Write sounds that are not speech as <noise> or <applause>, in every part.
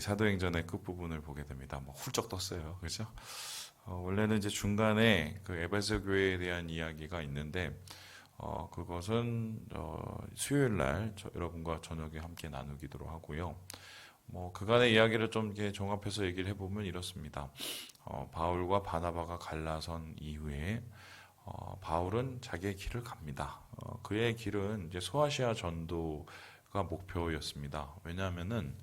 우리 사도행전의 끝 부분을 보게 됩니다. 뭐 훌쩍 떴어요, 그렇죠? 어, 원래는 이제 중간에 그 에베소 교회에 대한 이야기가 있는데 어, 그것은 어, 수요일 날 저, 여러분과 저녁에 함께 나누기로 하고요. 뭐 그간의 이야기를 좀 이렇게 종합해서 얘기를 해보면 이렇습니다. 어, 바울과 바나바가 갈라선 이후에 어, 바울은 자기의 길을 갑니다. 어, 그의 길은 이제 소아시아 전도가 목표였습니다. 왜냐하면은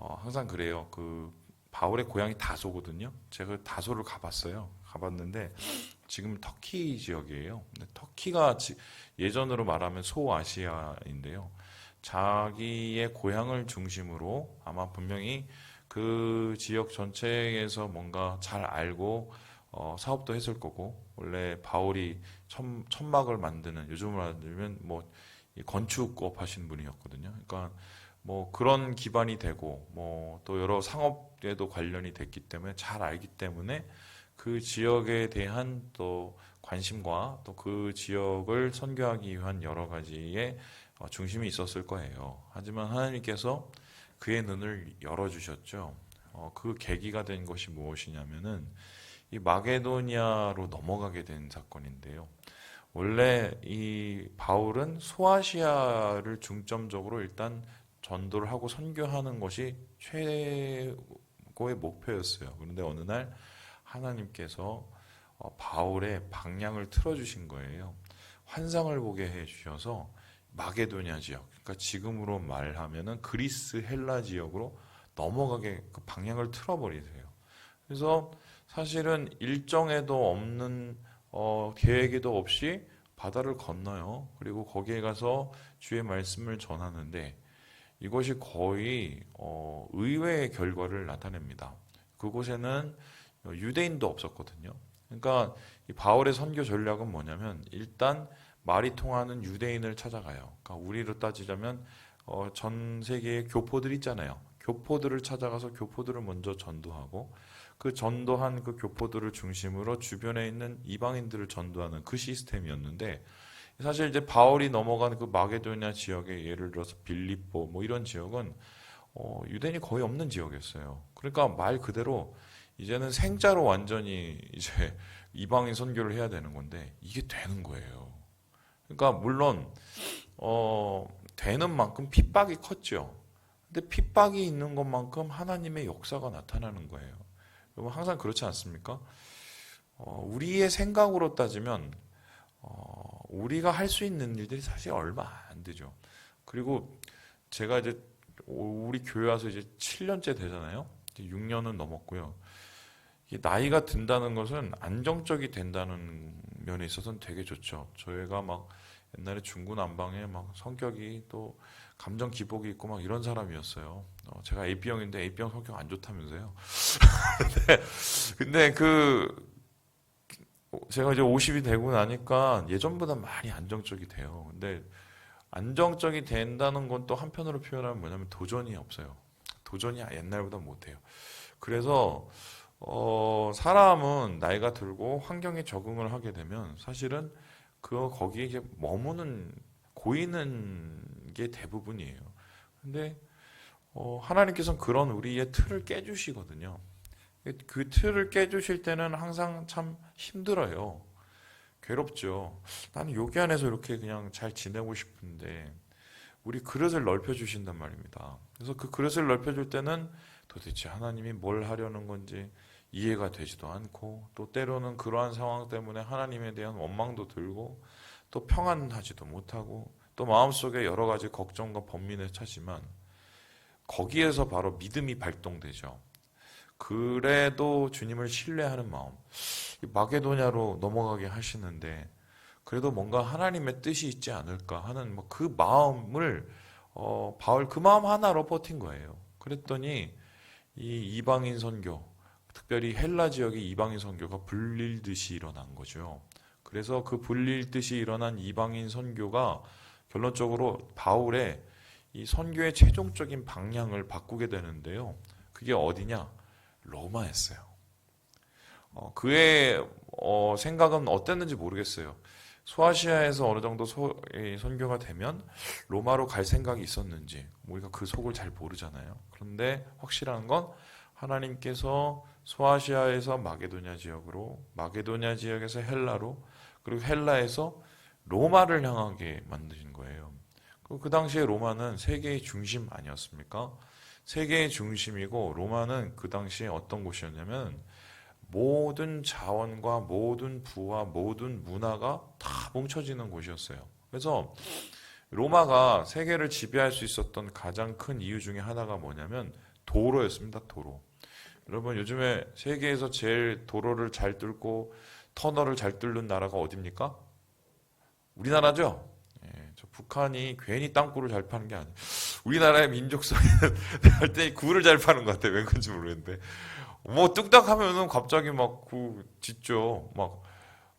어, 항상 그래요. 그 바울의 고향이 다소거든요. 제가 다소를 가봤어요. 가봤는데 지금 터키 지역이에요. 터키가 지- 예전으로 말하면 소아시아인데요. 자기의 고향을 중심으로 아마 분명히 그 지역 전체에서 뭔가 잘 알고 어, 사업도 했을 거고 원래 바울이 천, 천막을 만드는 요즘으로 말하면 뭐이 건축업 하신 분이었거든요. 그러니까 뭐 그런 기반이 되고 뭐 또 여러 상업에도 관련이 됐기 때문에 잘 알기 때문에 그 지역에 대한 또 관심과 또 그 지역을 선교하기 위한 여러 가지의 어, 중심이 있었을 거예요. 하지만 하나님께서 그의 눈을 열어주셨죠. 어, 그 계기가 된 것이 무엇이냐면은 이 마게도니아로 넘어가게 된 사건인데요. 원래 이 바울은 소아시아를 중점적으로 일단 전도를 하고 선교하는 것이 최고의 목표였어요. 그런데 어느 날 하나님께서 어, 바울의 방향을 틀어주신 거예요. 환상을 보게 해주셔서 마게도니아 지역, 그러니까 지금으로 말하면은 그리스 헬라 지역으로 넘어가게 그 방향을 틀어버리세요. 그래서 사실은 일정에도 없는 어, 계획에도 없이 바다를 건너요. 그리고 거기에 가서 주의 말씀을 전하는데 이것이 거의 어, 의외의 결과를 나타냅니다. 그곳에는 유대인도 없었거든요. 그러니까 이 바울의 선교 전략은 뭐냐면 일단 말이 통하는 유대인을 찾아가요. 그러니까 우리로 따지자면 어, 전 세계의 교포들 있잖아요. 교포들을 찾아가서 교포들을 먼저 전도하고 그 전도한 그 교포들을 중심으로 주변에 있는 이방인들을 전도하는 그 시스템이었는데 사실 이제 바울이 넘어간 그 마게도니아 지역에 예를 들어서 빌립보 뭐 이런 지역은 어, 유대인이 거의 없는 지역이었어요. 그러니까 말 그대로 이제는 생자로 완전히 <laughs> 이제 이방인 선교를 해야 되는 건데 이게 되는 거예요. 그러니까 물론 어, 되는 만큼 핍박이 컸죠. 근데 핍박이 있는 것만큼 하나님의 역사가 나타나는 거예요. 여러분 항상 그렇지 않습니까? 어, 우리의 생각으로 따지면 어, 우리가 할 수 있는 일들이 사실 얼마 안 되죠. 그리고 제가 이제 우리 교회 와서 이제 7년째 되잖아요. 이제 6년은 넘었고요. 이 나이가 든다는 것은 안정적이 된다는 면에 있어서는 되게 좋죠. 저희가 막 옛날에 중구난방에 막 성격이 또 감정 기복이 있고 막 이런 사람이었어요. 어, 제가 AB형인데 AB형 성격 안 좋다면서요. <laughs> 근데, 근데 그 제가 이제 50이 되고 나니까 예전보다 많이 안정적이 돼요. 근데 안정적이 된다는 건 또 한편으로 표현하면 뭐냐면 도전이 없어요. 도전이 옛날보다 못해요. 그래서 어, 사람은 나이가 들고 환경에 적응을 하게 되면 사실은 그 거기에 이제 머무는 고이는 게 대부분이에요. 근데 어, 하나님께서는 그런 우리의 틀을 깨주시거든요. 그 틀을 깨주실 때는 항상 참 힘들어요. 괴롭죠. 나는 여기 안에서 이렇게 그냥 잘 지내고 싶은데 우리 그릇을 넓혀 주신단 말입니다. 그래서 그 그릇을 넓혀 줄 때는 도대체 하나님이 뭘 하려는 건지 이해가 되지도 않고 또 때로는 그러한 상황 때문에 하나님에 대한 원망도 들고 또 평안하지도 못하고 또 마음속에 여러 가지 걱정과 번민을 차지만 거기에서 바로 믿음이 발동되죠. 그래도 주님을 신뢰하는 마음. 이 마게도냐로 넘어가게 하시는데 그래도 뭔가 하나님의 뜻이 있지 않을까 하는 뭐 그 마음을 어, 바울 그 마음 하나로 버틴 거예요. 그랬더니 이 이방인 선교, 특별히 헬라 지역의 이방인 선교가 불릴 듯이 일어난 거죠. 그래서 그 불릴 듯이 일어난 이방인 선교가 결론적으로 바울의 이 선교의 최종적인 방향을 바꾸게 되는데요. 그게 어디냐? 로마였어요. 어, 그의 어, 생각은 어땠는지 모르겠어요. 소아시아에서 어느 정도 소, 이 선교가 되면 로마로 갈 생각이 있었는지 우리가 그 속을 잘 모르잖아요. 그런데 확실한 건 하나님께서 소아시아에서 마게도냐 지역으로 마게도냐 지역에서 헬라로 그리고 헬라에서 로마를 향하게 만드신 거예요. 그, 그 당시에 로마는 세계의 중심 아니었습니까? 세계의 중심이고 로마는 그 당시에 어떤 곳이었냐면 모든 자원과 모든 부와 모든 문화가 다 뭉쳐지는 곳이었어요. 그래서 로마가 세계를 지배할 수 있었던 가장 큰 이유 중에 하나가 뭐냐면 도로였습니다. 도로. 여러분 요즘에 세계에서 제일 도로를 잘 뚫고 터널을 잘 뚫는 나라가 어딥니까? 우리나라죠. 북한이 괜히 땅굴을 잘 파는 게 아니에요. 우리나라의 민족성에는 <laughs> 할때 굴을 잘 파는 것 같아요. 왜 그런지 모르겠는데. 뭐 뚝딱 하면은 갑자기 막그 짓죠. 막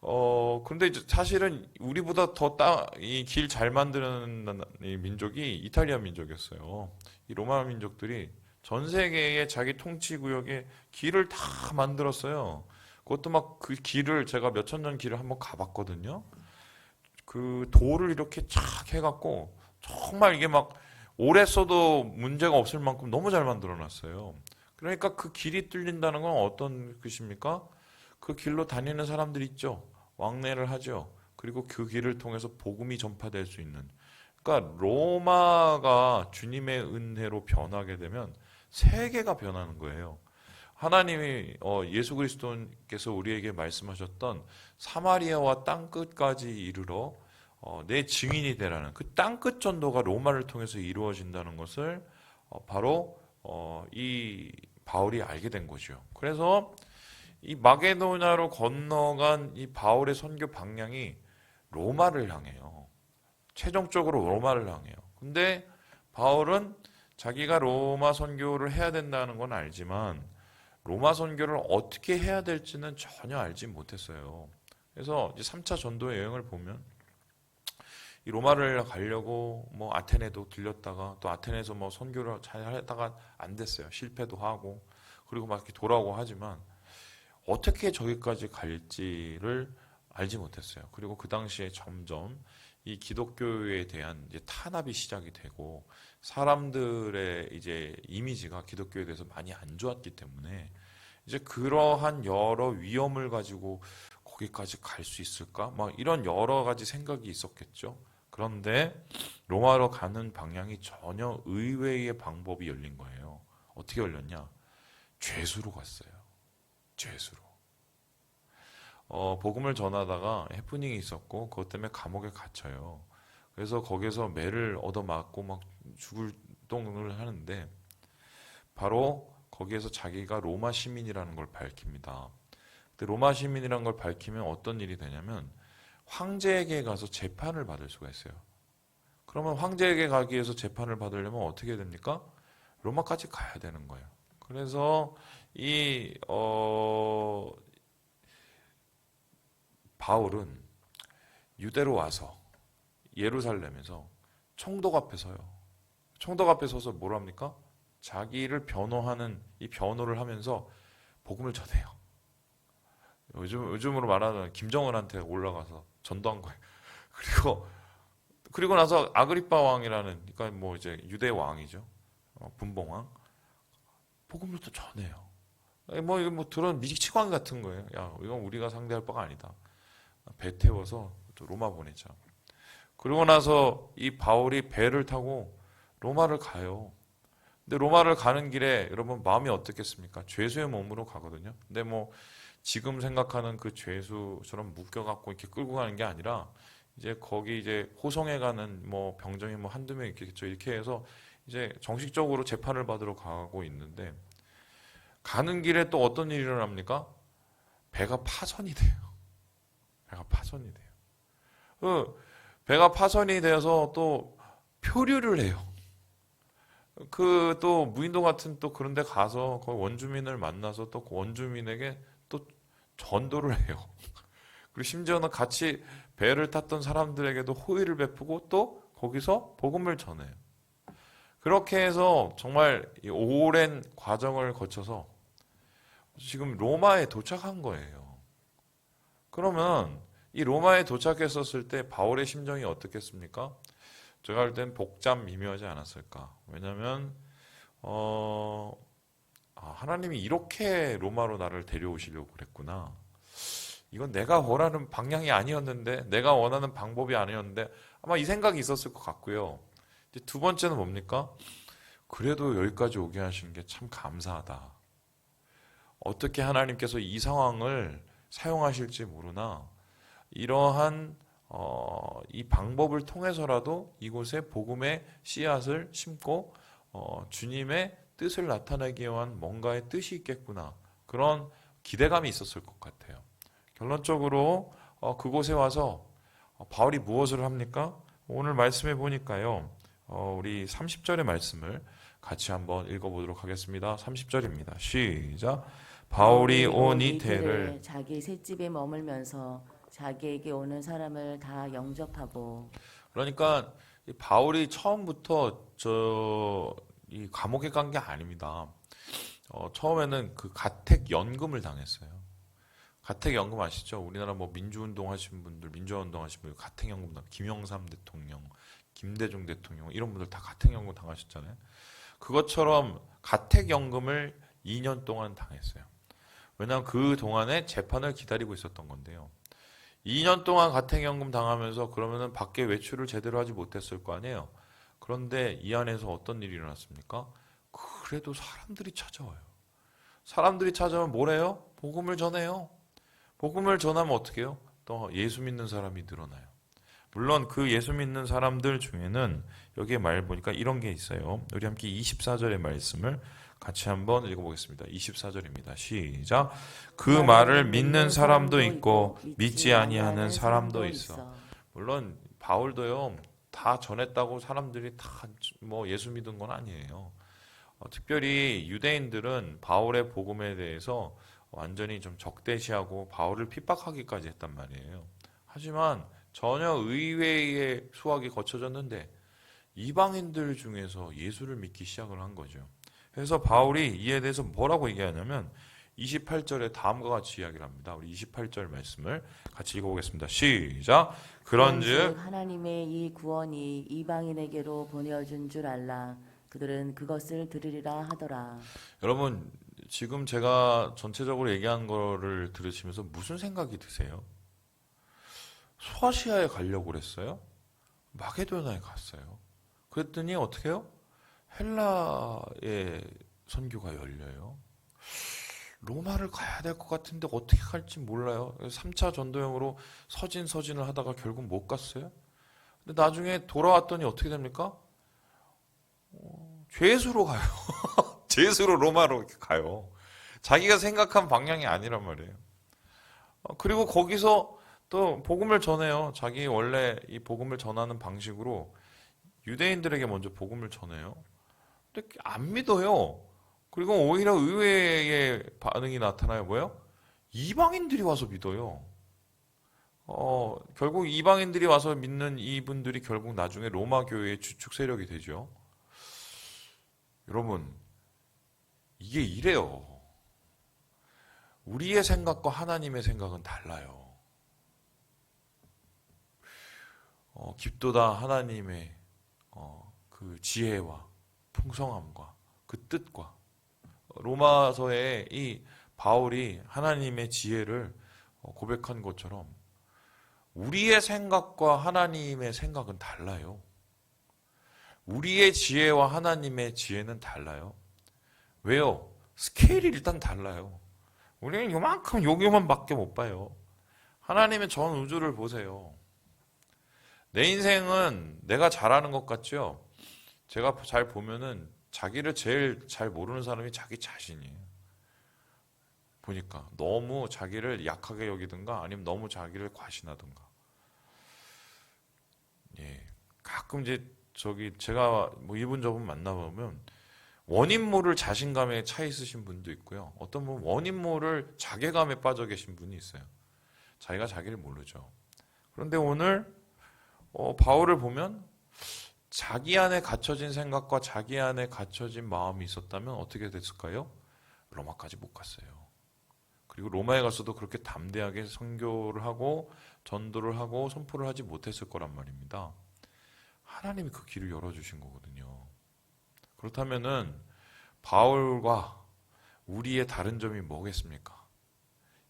어, 근데 사실은 우리보다 더이길 잘 만드는 이 민족이 이탈리아 민족이었어요. 이 로마 민족들이 전 세계에 자기 통치 구역에 길을 다 만들었어요. 그것도 막 그 길을 제가 몇 천 년 길을 한번 가봤거든요. 그 돌을 이렇게 착 해갖고 정말 이게 막 오래 써도 문제가 없을 만큼 너무 잘 만들어 놨어요. 그러니까 그 길이 뚫린다는 건 어떤 뜻입니까? 그 길로 다니는 사람들 있죠. 왕래를 하죠. 그리고 그 길을 통해서 복음이 전파될 수 있는. 그러니까 로마가 주님의 은혜로 변하게 되면 세계가 변하는 거예요. 하나님이 어, 예수 그리스도께서 우리에게 말씀하셨던 사마리아와 땅 끝까지 이르러 어, 내 증인이 되라는 그 땅끝 전도가 로마를 통해서 이루어진다는 것을 어, 바로 어, 이 바울이 알게 된 거죠. 그래서 이 마게도냐로 건너간 이 바울의 선교 방향이 로마를 향해요. 최종적으로 로마를 향해요. 근데 바울은 자기가 로마 선교를 해야 된다는 건 알지만 로마 선교를 어떻게 해야 될지는 전혀 알지 못했어요. 그래서 이제 3차 전도 여행을 보면 이 로마를 가려고 뭐 아테네도 들렸다가 또 아테네에서 뭐 선교를 잘 하다가 안 됐어요. 실패도 하고 그리고 막 이렇게 돌아오고 하지만 어떻게 저기까지 갈지를 알지 못했어요. 그리고 그 당시에 점점 이 기독교에 대한 이제 탄압이 시작이 되고 사람들의 이제 이미지가 기독교에 대해서 많이 안 좋았기 때문에 이제 그러한 여러 위험을 가지고 거기까지 갈 수 있을까? 막 이런 여러 가지 생각이 있었겠죠. 그런데 로마로 가는 방향이 전혀 의외의 방법이 열린 거예요. 어떻게 열렸냐? 죄수로 갔어요. 죄수로. 어, 복음을 전하다가 해프닝이 있었고 그것 때문에 감옥에 갇혀요. 그래서 거기서 매를 얻어맞고 막 죽을 똥을 하는데 바로 거기에서 자기가 로마 시민이라는 걸 밝힙니다. 근데 로마 시민이라는 걸 밝히면 어떤 일이 되냐면 황제에게 가서 재판을 받을 수가 있어요. 그러면 황제에게 가기 위해서 재판을 받으려면 어떻게 됩니까? 로마까지 가야 되는 거예요. 그래서 이 어, 바울은 유대로 와서 예루살렘에서 총독 앞에 서요. 총독 앞에 서서 뭘 합니까? 자기를 변호하는 이 변호를 하면서 복음을 전해요. 요즘 요즘으로 말하는 김정은한테 올라가서 전도한 거예요. <laughs> 그리고 그리고 나서 아그리파 왕이라는 그러니까 뭐 이제 유대 왕이죠. 어, 분봉 왕 복음을 또 전해요. 뭐 이거 뭐 들은 미치광이 같은 거예요. 야 이건 우리가 상대할 바가 아니다. 배 태워서 또 로마 보내자. 그리고 나서 이 바울이 배를 타고 로마를 가요. 근데 로마를 가는 길에 여러분 마음이 어떻겠습니까? 죄수의 몸으로 가거든요. 근데 뭐 지금 생각하는 그 죄수처럼 묶여갖고 이렇게 끌고 가는 게 아니라 이제 거기 이제 호송에 가는 뭐 병정이 뭐 한두 명 있겠죠. 이렇게 해서 이제 정식적으로 재판을 받으러 가고 있는데 가는 길에 또 어떤 일이 일어납니까? 배가 파손이 돼요. <laughs> 배가 파손이 돼요. 그 배가 파손이 되어서 또 표류를 해요. 그 또 무인도 같은 또 그런 데 가서 거기 원주민을 만나서 또그 원주민에게 또 전도를 해요. 그리고 심지어는 같이 배를 탔던 사람들에게도 호의를 베푸고 또 거기서 복음을 전해요. 그렇게 해서 정말 오랜 과정을 거쳐서 지금 로마에 도착한 거예요. 그러면 이 로마에 도착했었을 때 바울의 심정이 어떻겠습니까? 제가 볼땐 복잡 미묘하지 않았을까? 왜냐하면 어, 아, 하나님이 이렇게 로마로 나를 데려오시려고 그랬구나. 이건 내가 원하는 방향이 아니었는데, 내가 원하는 방법이 아니었는데, 아마 이 생각이 있었을 것 같고요. 두 번째는 뭡니까? 그래도 여기까지 오게 하신 게 참 감사하다. 어떻게 하나님께서 이 상황을 사용하실지 모르나, 이러한 어, 이 방법을 통해서라도 이곳에 복음의 씨앗을 심고 어, 주님의 뜻을 나타내기 위한 뭔가의 뜻이 있겠구나 그런 기대감이 있었을 것 같아요. 결론적으로 어, 그곳에 와서 어, 바울이 무엇을 합니까? 오늘 말씀해 보니까요. 어, 우리 30절의 말씀을 같이 한번 읽어보도록 하겠습니다. 30절입니다. 시작. 바울이 온 이태를 자기 셋집에 머물면서 자기에게 오는 사람을 다 영접하고 그러니까 이 바울이 처음부터 저 이 감옥에 간 게 아닙니다. 어, 처음에는 그 가택 연금을 당했어요. 가택 연금 아시죠? 우리나라 뭐 민주운동 하신 분들, 민주화운동 하신 분들 가택 연금 당 김영삼 대통령, 김대중 대통령 이런 분들 다 가택 연금 당하셨잖아요. 그것처럼 가택 연금을 2년 동안 당했어요. 왜냐하면 그 동안에 재판을 기다리고 있었던 건데요. 2년 동안 가택연금 당하면서 그러면은 밖에 외출을 제대로 하지 못했을 거 아니에요. 그런데 이 안에서 어떤 일이 일어났습니까? 그래도 사람들이 찾아와요. 사람들이 찾아오면 뭐래요? 복음을 전해요. 복음을 전하면 어떻게 해요? 또 예수 믿는 사람이 늘어나요. 물론 그 예수 믿는 사람들 중에는 여기에 말 보니까 이런 게 있어요. 우리 함께 24절의 말씀을 같이 한번 읽어보겠습니다. 24절입니다. 시작. 그 말을 믿는 사람도 있고 믿지 아니하는 사람도 있어. 물론 바울도요 다 전했다고 사람들이 다 뭐 예수 믿은 건 아니에요. 어, 특별히 유대인들은 바울의 복음에 대해서 완전히 좀 적대시하고 바울을 핍박하기까지 했단 말이에요. 하지만 전혀 의외의 수학이 거쳐졌는데 이방인들 중에서 예수를 믿기 시작을 한 거죠. 그래서 바울이 이에 대해서 뭐라고 얘기하냐면 28절에 다음과 같이 이야기를 합니다. 우리 28절 말씀을 같이 읽어보겠습니다. 시작. 그런즉 하나님의 이 구원이 이방인에게로 보내어준 줄 알라 그들은 그것을 들으리라 하더라 여러분 지금 제가 전체적으로 얘기한 거를 들으시면서 무슨 생각이 드세요? 소아시아에 가려고 그랬어요? 마게도나에 갔어요. 그랬더니 어떻게 해요? 헬라의 선교가 열려요. 로마를 가야 될 것 같은데 어떻게 갈지 몰라요. 3차 전도행으로 서진 서진을 하다가 결국 못 갔어요. 근데 나중에 돌아왔더니 어떻게 됩니까? 어, 죄수로 가요. <laughs> 죄수로 로마로 가요. 자기가 생각한 방향이 아니란 말이에요. 어, 그리고 거기서 또 복음을 전해요. 자기 원래 이 복음을 전하는 방식으로 유대인들에게 먼저 복음을 전해요. 근데 안 믿어요. 그리고 오히려 의외의 반응이 나타나요. 뭐요? 이방인들이 와서 믿어요. 어, 결국 이방인들이 와서 믿는 이분들이 결국 나중에 로마 교회의 주축 세력이 되죠. 여러분, 이게 이래요. 우리의 생각과 하나님의 생각은 달라요. 어, 깊도다 하나님의 어, 그 지혜와 풍성함과 그 뜻과 로마서에 이 바울이 하나님의 지혜를 어, 고백한 것처럼 우리의 생각과 하나님의 생각은 달라요. 우리의 지혜와 하나님의 지혜는 달라요. 왜요? 스케일이 일단 달라요. 우리는 요만큼 여기만밖에 못 봐요. 하나님의 전 우주를 보세요. 내 인생은 내가 잘하는 것 같죠? 제가 잘 보면은 자기를 제일 잘 모르는 사람이 자기 자신이에요. 보니까 너무 자기를 약하게 여기든가 아니면 너무 자기를 과신하든가. 예. 가끔 이제 저기 제가 뭐 이분 저분 만나보면 원인 모를 자신감에 차 있으신 분도 있고요. 어떤 분은 원인 모를 자괴감에 빠져 계신 분이 있어요. 자기가 자기를 모르죠. 그런데 오늘 어, 바울을 보면 자기 안에 갇혀진 생각과 자기 안에 갇혀진 마음이 있었다면 어떻게 됐을까요? 로마까지 못 갔어요. 그리고 로마에 가서도 그렇게 담대하게 선교를 하고 전도를 하고 선포를 하지 못했을 거란 말입니다. 하나님이 그 길을 열어주신 거거든요. 그렇다면은 바울과 우리의 다른 점이 뭐겠습니까?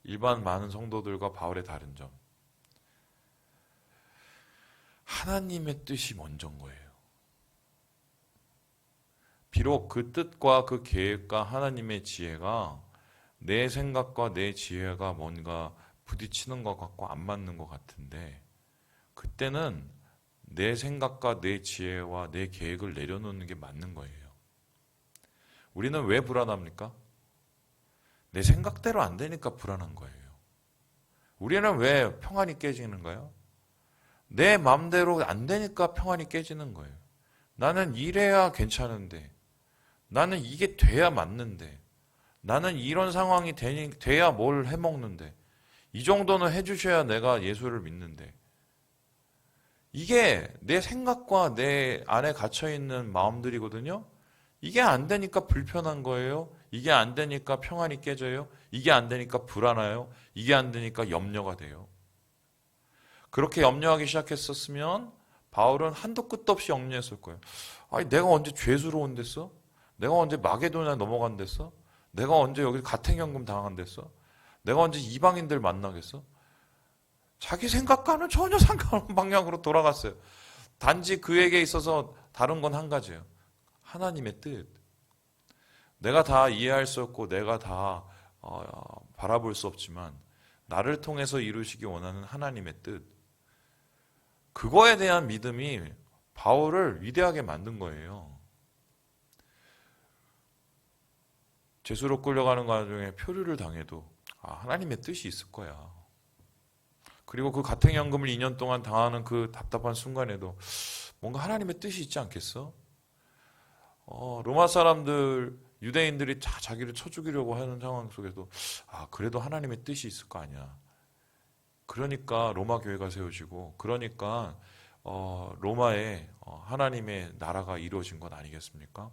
일반 많은 성도들과 바울의 다른 점. 하나님의 뜻이 먼저인 거예요. 비록 그 뜻과 그 계획과 하나님의 지혜가 내 생각과 내 지혜가 뭔가 부딪히는 것 같고 안 맞는 것 같은데 그때는 내 생각과 내 지혜와 내 계획을 내려놓는 게 맞는 거예요. 우리는 왜 불안합니까? 내 생각대로 안 되니까 불안한 거예요. 우리는 왜 평안이 깨지는가요? 내 마음대로 안 되니까 평안이 깨지는 거예요. 나는 이래야 괜찮은데, 나는 이게 돼야 맞는데, 나는 이런 상황이 되니, 돼야 뭘 해먹는데, 이 정도는 해주셔야 내가 예수를 믿는데, 이게 내 생각과 내 안에 갇혀있는 마음들이거든요? 이게 안 되니까 불편한 거예요. 이게 안 되니까 평안이 깨져요. 이게 안 되니까 불안해요. 이게 안 되니까 염려가 돼요. 그렇게 염려하기 시작했었으면 바울은 한도 끝도 없이 염려했을 거예요. 아니 내가 언제 죄수로온 데어 내가 언제 마게도냐 넘어간 데어 내가 언제 여기 가택연금 당한 데어 내가 언제 이방인들 만나겠어? 자기 생각과는 전혀 상관없는 방향으로 돌아갔어요. 단지 그에게 있어서 다른 건 한 가지예요. 하나님의 뜻. 내가 다 이해할 수 없고 내가 다 어, 바라볼 수 없지만 나를 통해서 이루시기 원하는 하나님의 뜻. 그거에 대한 믿음이 바울을 위대하게 만든 거예요. 제수로 끌려가는 과정에 표류를 당해도 아, 하나님의 뜻이 있을 거야. 그리고 그 가택연금을 2년 동안 당하는 그 답답한 순간에도 뭔가 하나님의 뜻이 있지 않겠어? 어, 로마 사람들, 유대인들이 다 자기를 쳐 죽이려고 하는 상황 속에도 아, 그래도 하나님의 뜻이 있을 거 아니야. 그러니까 로마 교회가 세워지고 그러니까 어, 로마에 어, 하나님의 나라가 이루어진 것 아니겠습니까?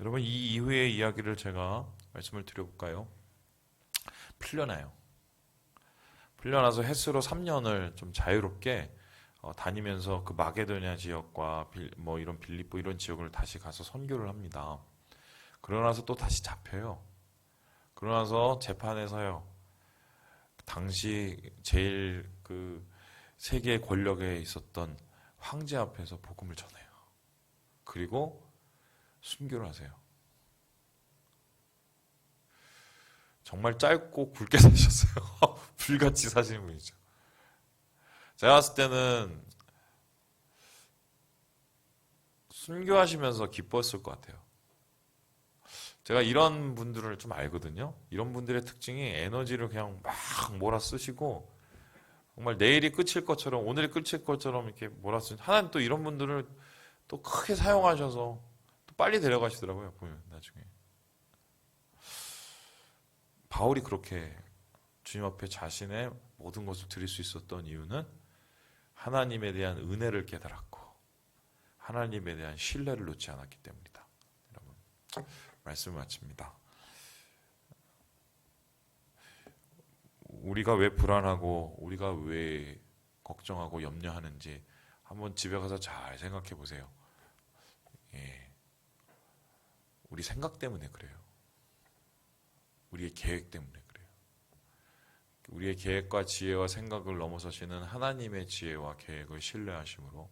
여러분 이 이후의 이야기를 제가 말씀을 드려볼까요? 풀려나요. 풀려나서 헬스로 3년을 좀 자유롭게 어, 다니면서 그 마게도냐 지역과 빌, 뭐 이런 빌립보 이런 지역을 다시 가서 선교를 합니다. 그러나서 또 다시 잡혀요. 그러나서 재판에서요. 당시 제일 그 세계 권력에 있었던 황제 앞에서 복음을 전해요. 그리고 순교를 하세요. 정말 짧고 굵게 <laughs> 사셨어요. <laughs> 불같이 사시는 분이죠. 제가 봤을 때는 순교하시면서 기뻤을 것 같아요. 제가 이런 분들을 좀 알거든요. 이런 분들의 특징이 에너지를 그냥 막 몰아 쓰시고 정말 내일이 끝일 것처럼 오늘이 끝일 것처럼 이렇게 몰아 쓰. 하나님 또 이런 분들을 또 크게 사용하셔서 또 빨리 데려가시더라고요. 보면 나중에 바울이 그렇게 주님 앞에 자신의 모든 것을 드릴 수 있었던 이유는 하나님에 대한 은혜를 깨달았고 하나님에 대한 신뢰를 놓지 않았기 때문이다. 여러분 말씀을 마칩니다. 우리가 왜 불안하고 우리가 왜 걱정하고 염려하는지 한번 집에 가서 잘 생각해 보세요. 예. 우리 생각 때문에 그래요. 우리의 계획 때문에 그래요. 우리의 계획과 지혜와 생각을 넘어서시는 하나님의 지혜와 계획을 신뢰하심으로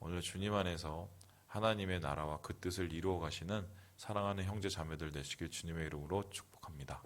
오늘 주님 안에서 하나님의 나라와 그 뜻을 이루어 가시는 사랑하는 형제 자매들 되시길 주님의 이름으로 축복합니다.